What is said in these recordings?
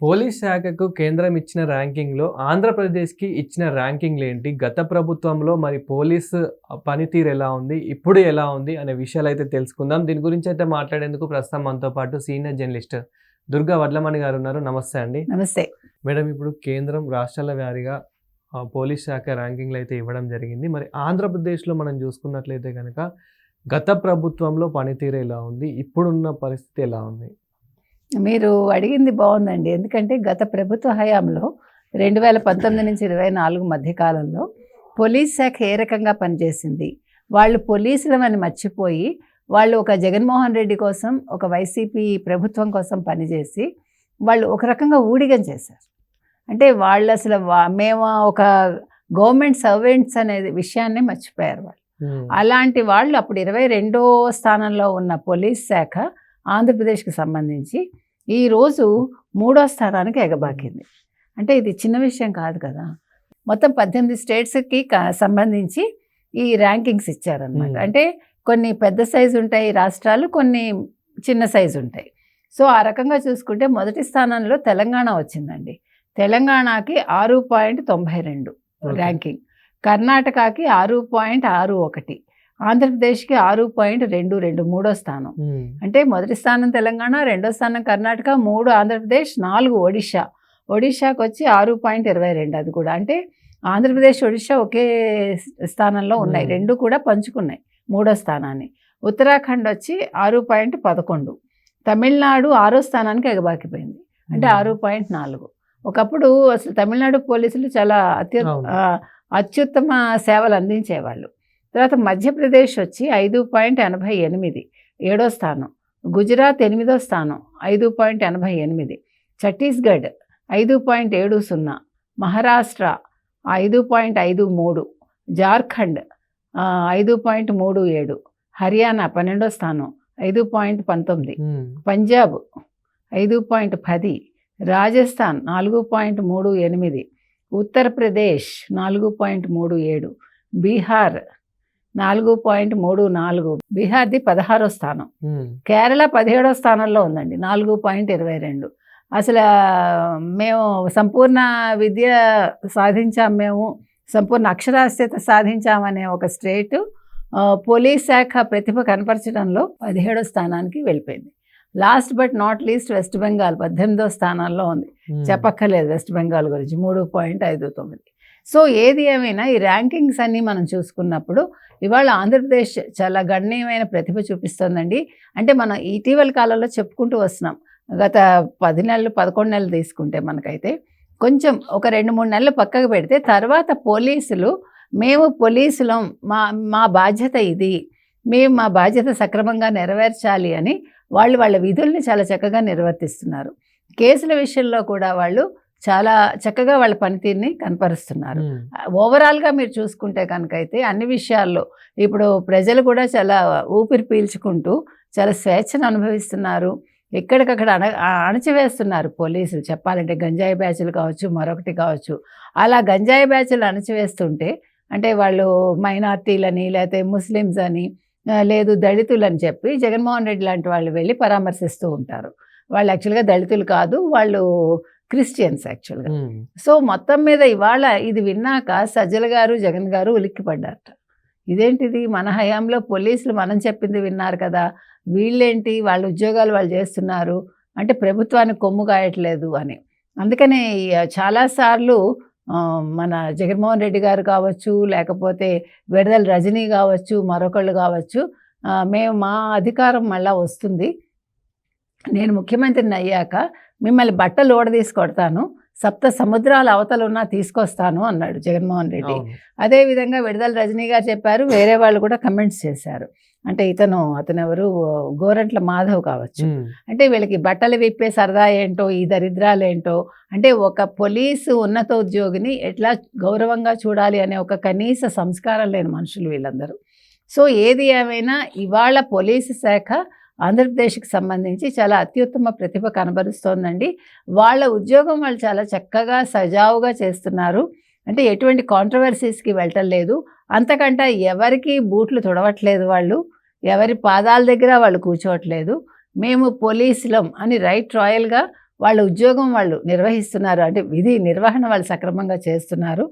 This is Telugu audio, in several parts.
పోలీస్ శాఖకు కేంద్రం ఇచ్చిన ర్యాంకింగ్‌లో ఆంధ్రప్రదేశ్‌కి ఇచ్చిన ర్యాంకింగ్‌లు ఏంటి? గత ప్రభుత్వంలో మరి పోలీస్ పనితీరు ఎలా ఉంది? ఇప్పుడు ఎలా ఉంది? అనే విషయాలైతే తెలుసుకుందాం. దీని గురించి అయితే మాట్లాడేందుకు ప్రస్తుతం మనతో పాటు సీనియర్ జర్నలిస్ట్ దుర్గా వడ్లమణి గారు ఉన్నారు. నమస్తే అండి. నమస్తే. మేడం ఇప్పుడు కేంద్రం రాష్ట్రాల వారీగా పోలీస్ శాఖ ర్యాంకింగ్‌లు అయితే ఇవ్వడం జరిగింది. మరి ఆంధ్రప్రదేశ్‌లో మనం చూసుకున్నట్లయితే గనక గత ప్రభుత్వంలో పనితీరు ఎలా ఉంది? ఇప్పుడున్న పరిస్థితి ఎలా ఉంది? మీరు అడిగింది బావుందండి. ఎందుకంటే గత ప్రభుత్వ హయాంలో 2019-24 మధ్య కాలంలో పోలీస్ శాఖ ఏ రకంగా పనిచేసింది? వాళ్ళు పోలీసులమని మర్చిపోయి వాళ్ళు ఒక జగన్మోహన్ రెడ్డి కోసం, ఒక వైసీపీ ప్రభుత్వం కోసం పనిచేసి వాళ్ళు ఒక రకంగా ఊడిగం చేశారు. అంటే వాళ్ళు అసలు మేము ఒక గవర్నమెంట్ సర్వెంట్స్ అనే విషయాన్నే మర్చిపోయారు వాళ్ళు. అలాంటి వాళ్ళు అప్పుడు 22 స్థానంలో ఉన్న పోలీస్ శాఖ ఆంధ్రప్రదేశ్‌కి సంబంధించి ఈరోజు మూడో స్థానానికి ఎగబాకింది. అంటే ఇది చిన్న విషయం కాదు కదా! మొత్తం 18 స్టేట్స్‌కి సంబంధించి ఈ ర్యాంకింగ్స్ ఇచ్చారనమాట. అంటే కొన్ని పెద్ద సైజు ఉంటాయి రాష్ట్రాలు, కొన్ని చిన్న సైజు ఉంటాయి. సో, ఆ రకంగా చూసుకుంటే మొదటి స్థానంలో తెలంగాణ వచ్చిందండి. తెలంగాణకి 6.92 ఓకే. ర్యాంకింగ్. కర్ణాటకకి 6.61 ఆంధ్రప్రదేశ్‌కి 6.22 మూడో స్థానం. అంటే మొదటి స్థానం తెలంగాణ, రెండో స్థానం కర్ణాటక, 3 ఆంధ్రప్రదేశ్, 4 ఒడిషా. ఒడిషాకొచ్చి 6.22 అది కూడా. అంటే ఆంధ్రప్రదేశ్, ఒడిషా ఒకే స్థానంలో ఉన్నాయి. 2 కూడా పంచుకున్నాయి మూడో స్థానాన్ని. ఉత్తరాఖండ్ వచ్చి 6.11 తమిళనాడు ఆరో స్థానానికి ఎగబాకిపోయింది. అంటే హ్మ్. 6.4 ఒకప్పుడు అసలు తమిళనాడు పోలీసులు చాలా అత్యు అత్యుత్తమ సేవలు అందించేవాళ్ళు. తర్వాత మధ్యప్రదేశ్ వచ్చి 5.88 ఏడో స్థానం. గుజరాత్ ఎనిమిదో స్థానం 5.88 ఛత్తీస్‌గఢ్ 5.70 మహారాష్ట్ర 5.53 జార్ఖండ్ ఆహ్, 5.37 హర్యానా పన్నెండో స్థానం 5.19 హ్మ్. పంజాబ్ 5.10 రాజస్థాన్ 4.38 ఉత్తరప్రదేశ్ 4.37 బీహార్ 4.34 బీహార్‌ది 16 స్థానం. కేరళ 17 స్థానంలో ఉందండి 4.22 అసలు మేము సంపూర్ణ విద్య సాధించాం మేము, సంపూర్ణ అక్షరాస్యత సాధించామనే ఒక స్టేటు పోలీస్ శాఖ ప్రతిభ కనపరచడంలో 17 స్థానానికి వెళ్ళిపోయింది. Last but not least West Bengal 18దో స్థానాల్లో ఉంది. చెప్పక్కర్లేదు వెస్ట్ బెంగాల్ గురించి 3.59 సో, ఏది ఏమైనా ఈ ర్యాంకింగ్స్ అన్నీ మనం చూసుకున్నప్పుడు ఇవాళ ఆంధ్రప్రదేశ్ చాలా గణనీయమైన ప్రతిభ చూపిస్తోందండి. అంటే మనం ఇటీవల కాలంలో చెప్పుకుంటూ వస్తున్నాం. గత పది నెలలు, 11 నెలలు తీసుకుంటే మనకైతే కొంచెం ఒక 2, 3 నెలలు పక్కకు పెడితే తర్వాత పోలీసులు మేము పోలీసులం మా మా బాధ్యత ఇది. మేము మా బాధ్యత సక్రమంగా నెరవేర్చాలి అని వాళ్ళు వాళ్ళ విధుల్ని చాలా చక్కగా నిర్వర్తిస్తున్నారు. కేసుల విషయంలో కూడా వాళ్ళు చాలా చక్కగా వాళ్ళ పనితీరుని కనపరుస్తున్నారు. ఓవరాల్‌గా మీరు చూసుకుంటే కనుకైతే అన్ని విషయాల్లో ఇప్పుడు ప్రజలు కూడా చాలా ఊపిరి పీల్చుకుంటూ చాలా స్వేచ్ఛను అనుభవిస్తున్నారు. ఎక్కడికక్కడ అణ అణచివేస్తున్నారు పోలీసులు చెప్పాలంటే గంజాయి బ్యాచులు కావచ్చు, మరొకటి కావచ్చు. అలా గంజాయి బ్యాచులు అణచివేస్తుంటే అంటే వాళ్ళు మైనారిటీలని లేతే ముస్లిమ్స్ అని లేదు దళితులని చెప్పి జగన్మోహన్ రెడ్డి లాంటి వాళ్ళు వెళ్ళి పరామర్శిస్తూ ఉంటారు. వాళ్ళు యాక్చువల్‌గా దళితులు కాదు. వాళ్ళు క్రిస్టియన్స్ యాక్చువల్‌గా. సో, మొత్తం మీద ఇవాళ ఇది విన్నాక సజ్జల గారు, జగన్ గారు ఉలిక్కిపడ్డారట. ఇదేంటిది మన హయాంలో పోలీసులు మనం చెప్పింది విన్నారు కదా! వీళ్ళేంటి వాళ్ళ ఉద్యోగాలు వాళ్ళు చేస్తున్నారు. అంటే ప్రభుత్వానికి కొమ్ము కాయట్లేదు అని. అందుకనే చాలా సార్లు ఆహ్, మన జగన్మోహన్ రెడ్డి గారు కావచ్చు, లేకపోతే విడదల రజనీ కావచ్చు, మరొకళ్ళు కావచ్చు మేము మా అధికారం మళ్ళా వస్తుంది. నేను ముఖ్యమంత్రిని అయ్యాక మిమ్మల్ని బట్టలు ఊడదీసి కొడతాను. సప్త సముద్రాల అవతలున్నా తీసుకొస్తాను అన్నాడు జగన్మోహన్ రెడ్డి. అవును. అదే విధంగా విడదల రజనీ గారు చెప్పారు. వేరే వాళ్ళు కూడా కమెంట్స్ చేశారు. అంటే ఇతను అతనెవరు గోరంట్ల మాధవ్ కావచ్చు. అంటే వీళ్ళకి బట్టలు విప్పే సరదా ఏంటో, ఈ దరిద్రాలేంటో, అంటే ఒక పోలీసు ఉన్నతోద్యోగిని ఎట్లా గౌరవంగా చూడాలి అనే ఒక కనీస సంస్కారం లేని మనుషులు వీళ్ళందరూ. సో, ఏది ఏమైనా ఇవాళ పోలీసు శాఖ ఆంధ్రప్రదేశ్‌కి సంబంధించి చాలా అత్యుత్తమ ప్రతిభ కనబరుస్తోందండి. వాళ్ళ ఉద్యోగం వాళ్ళు చాలా చక్కగా సజావుగా చేస్తున్నారు. అంటే ఎటువంటి కాంట్రవర్సీస్‌కి వెళ్ళటం లేదు. అంతకంటే ఎవరికీ బూట్లు తుడవట్లేదు వాళ్ళు. ఎవరి పాదాల దగ్గర వాళ్ళు కూర్చోవట్లేదు. మేము పోలీసులం అని రైట్ రాయల్‌గా వాళ్ళ ఉద్యోగం వాళ్ళు నిర్వహిస్తున్నారు అంటే విధి నిర్వహణ వాళ్ళు సక్రమంగా చేస్తున్నారు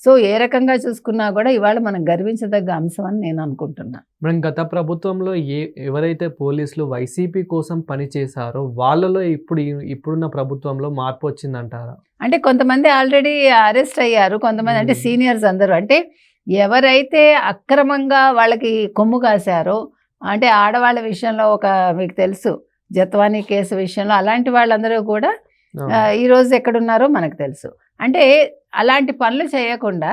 సో ఏ రకంగా చూసుకున్నా కూడా ఇవాళ మనం గర్వించదగ్గ అంశం అని నేను అనుకుంటున్నా. మేడం గత ప్రభుత్వంలో ఏ ఎవరైతే పోలీసులు వైసీపీ కోసం పనిచేశారో వాళ్ళలో ఇప్పుడు ఇప్పుడున్న ప్రభుత్వంలో మార్పు వచ్చిందంటారా? అంటే కొంతమంది ఆల్రెడీ అరెస్ట్ అయ్యారు. కొంతమంది అంటే. సీనియర్స్ అందరూ. అంటే ఎవరైతే అక్రమంగా వాళ్ళకి కొమ్ము కాశారో అంటే ఆడవాళ్ళ విషయంలో ఒక మీకు తెలుసు జత్వానీ కేసు విషయంలో అలాంటి వాళ్ళందరూ కూడా ఆ, ఈ రోజు ఎక్కడున్నారో మనకు తెలుసు. అంటే అలాంటి పనులు చేయకుండా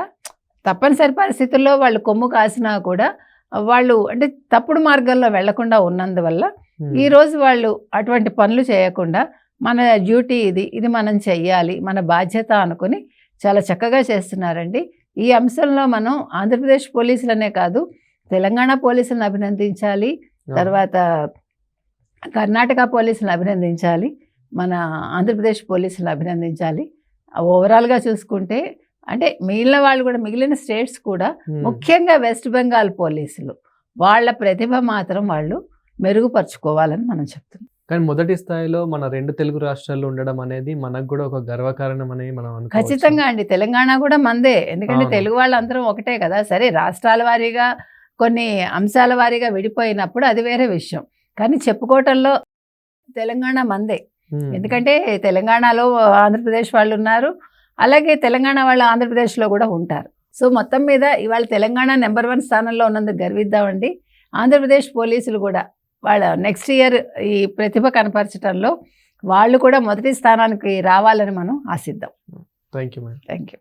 తప్పనిసరి పరిస్థితుల్లో వాళ్ళు కొమ్ము కాసినా కూడా వాళ్ళు అంటే తప్పుడు మార్గంలో వెళ్ళకుండా ఉన్నందువల్ల ఉమ్. ఈ రోజు వాళ్ళు అటువంటి పనులు చేయకుండా మన డ్యూటీ ఇది ఇది మనం చెయ్యాలి మన బాధ్యత అనుకుని చాలా చక్కగా చేస్తున్నారండి ఈ అంశంలో మనం ఆంధ్రప్రదేశ్ పోలీసులనే కాదు తెలంగాణ పోలీసులను అభినందించాలి. తర్వాత కర్ణాటక పోలీసులను అభినందించాలి మన ఆంధ్రప్రదేశ్ పోలీసులను అభినందించాలి ఓవరాల్గా చూసుకుంటే అంటే మిగిలిన వాళ్ళు కూడా మిగిలిన స్టేట్స్ కూడా. ముఖ్యంగా వెస్ట్ బెంగాల్ పోలీసులు వాళ్ళ ప్రతిభ మాత్రం వాళ్ళు మెరుగుపరుచుకోవాలని మనం చెప్తున్నాం కానీ మొదటి స్థాయిలో మన రెండు తెలుగు రాష్ట్రాల్లో ఉండడం అనేది మనకు కూడా ఒక గర్వకారణం అని మనం. ఖచ్చితంగా అండి తెలంగాణ కూడా మందే ఎందుకంటే. తెలుగు వాళ్ళందరం ఒకటే కదా సరే రాష్ట్రాల వారీగా కొన్ని అంశాల వారీగా విడిపోయినప్పుడు అది వేరే విషయం కానీ చెప్పుకోవటంలో తెలంగాణ మందే. ఎందుకంటే తెలంగాణలో ఆంధ్రప్రదేశ్ వాళ్ళు ఉన్నారు. అలాగే తెలంగాణ వాళ్ళు ఆంధ్రప్రదేశ్లో కూడా ఉంటారు. సో మొత్తం మీద ఇవాళ తెలంగాణ నెంబర్ వన్ స్థానంలో ఉన్నందుకు గర్విద్దామండి. ఆంధ్రప్రదేశ్ పోలీసులు కూడా వాళ్ళ నెక్స్ట్ ఇయర్ ఈ ప్రతిభ కనపరచడంలో వాళ్ళు కూడా మొదటి స్థానానికి రావాలని మనం ఆశిద్దాం. Thank you madam thank you